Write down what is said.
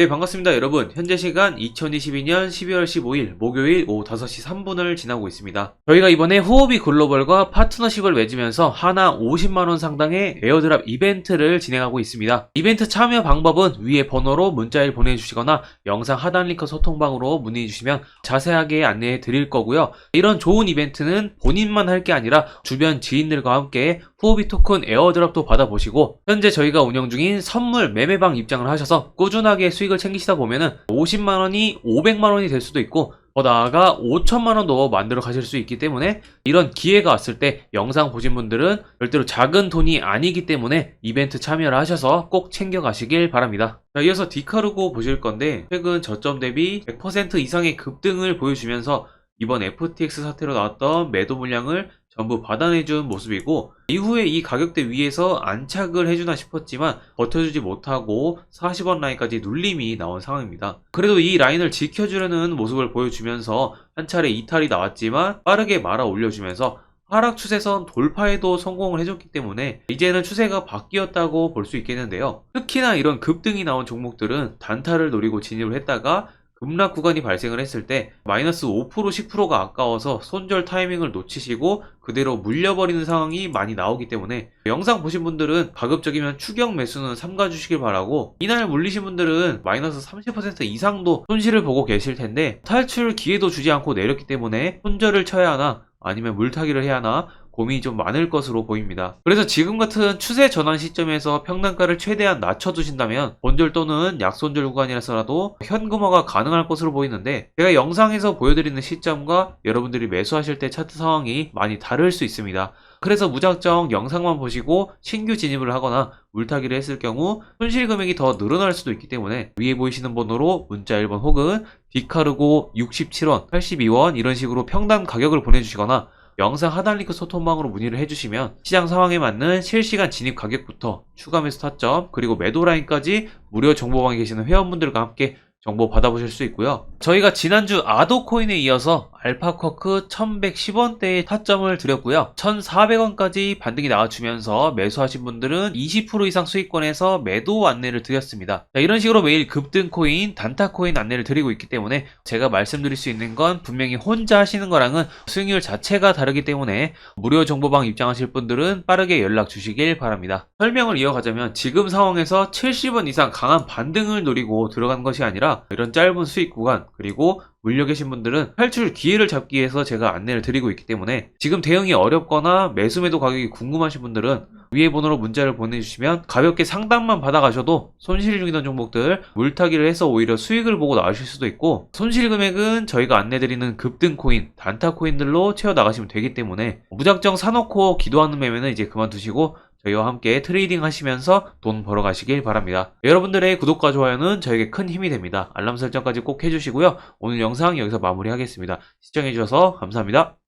네, 반갑습니다, 여러분. 현재 시간 2022년 12월 15일 목요일 오후 5시 3분을 지나고 있습니다. 저희가 이번에 후오비 글로벌과 파트너십을 맺으면서 하나 50만원 상당의 에어드랍 이벤트를 진행하고 있습니다. 이벤트 참여 방법은 위에 번호로 문자일 보내주시거나 영상 하단 링크 소통방으로 문의해 주시면 자세하게 안내해 드릴 거고요. 이런 좋은 이벤트는 본인만 할 게 아니라 주변 지인들과 함께 후오비 토큰 에어드랍도 받아보시고 현재 저희가 운영 중인 선물 매매방 입장을 하셔서 꾸준하게 수익 을 챙기시다 보면은 50만 원이 500만 원이 될 수도 있고 더 나아가 5천만원도 만들어 가실 수 있기 때문에 이런 기회가 왔을 때 영상 보신 분들은 절대로 작은 돈이 아니기 때문에 이벤트 참여를 하셔서 꼭 챙겨 가시길 바랍니다. 자, 이어서 디카르고 보실 건데 최근 저점 대비 100% 이상의 급등을 보여주면서 이번 FTX 사태로 나왔던 매도 물량을 전부 받아내준 모습이고 이후에 이 가격대 위에서 안착을 해주나 싶었지만 버텨주지 못하고 40원 라인까지 눌림이 나온 상황입니다. 그래도 이 라인을 지켜주려는 모습을 보여주면서 한 차례 이탈이 나왔지만 빠르게 말아 올려주면서 하락 추세선 돌파에도 성공을 해줬기 때문에 이제는 추세가 바뀌었다고 볼 수 있겠는데요. 특히나 이런 급등이 나온 종목들은 단타를 노리고 진입을 했다가 급락 구간이 발생을 했을 때 마이너스 5% 10%가 아까워서 손절 타이밍을 놓치시고 그대로 물려버리는 상황이 많이 나오기 때문에 영상 보신 분들은 가급적이면 추격 매수는 삼가 주시길 바라고 이날 물리신 분들은 마이너스 30% 이상도 손실을 보고 계실 텐데 탈출 기회도 주지 않고 내렸기 때문에 손절을 쳐야 하나 아니면 물타기를 해야 하나 고민이 좀 많을 것으로 보입니다. 그래서 지금 같은 추세 전환 시점에서 평단가를 최대한 낮춰두신다면 본절 또는 약손절 구간이라서라도 현금화가 가능할 것으로 보이는데 제가 영상에서 보여드리는 시점과 여러분들이 매수하실 때 차트 상황이 많이 다를 수 있습니다. 그래서 무작정 영상만 보시고 신규 진입을 하거나 물타기를 했을 경우 손실 금액이 더 늘어날 수도 있기 때문에 위에 보이시는 번호로 문자 1번 혹은 디카르고 67원, 82원 이런 식으로 평단 가격을 보내주시거나 영상 하단 링크 소통방으로 문의를 해주시면 시장 상황에 맞는 실시간 진입 가격부터 추가 매수 타점 그리고 매도 라인까지 무료 정보방에 계시는 회원분들과 함께 정보 받아보실 수 있고요. 저희가 지난주 아도코인에 이어서 알파쿼크 1110원대의 타점을 드렸고요. 1400원까지 반등이 나와주면서 매수하신 분들은 20% 이상 수익권에서 매도 안내를 드렸습니다. 자, 이런 식으로 매일 급등 코인, 단타 코인 안내를 드리고 있기 때문에 제가 말씀드릴 수 있는 건 분명히 혼자 하시는 거랑은 수익률 자체가 다르기 때문에 무료 정보방 입장하실 분들은 빠르게 연락 주시길 바랍니다. 설명을 이어가자면 지금 상황에서 70원 이상 강한 반등을 노리고 들어간 것이 아니라 이런 짧은 수익 구간 그리고 물려 계신 분들은 탈출 기회를 잡기 위해서 제가 안내를 드리고 있기 때문에 지금 대응이 어렵거나 매수 매도 가격이 궁금하신 분들은 위에 번호로 문자를 보내주시면 가볍게 상담만 받아가셔도 손실 중이던 종목들 물타기를 해서 오히려 수익을 보고 나오실 수도 있고 손실 금액은 저희가 안내드리는 급등 코인, 단타 코인들로 채워 나가시면 되기 때문에 무작정 사놓고 기도하는 매매는 이제 그만두시고 저희와 함께 트레이딩 하시면서 돈 벌어 가시길 바랍니다. 여러분들의 구독과 좋아요는 저에게 큰 힘이 됩니다. 알람 설정까지 꼭 해주시고요. 오늘 영상 여기서 마무리하겠습니다. 시청해주셔서 감사합니다.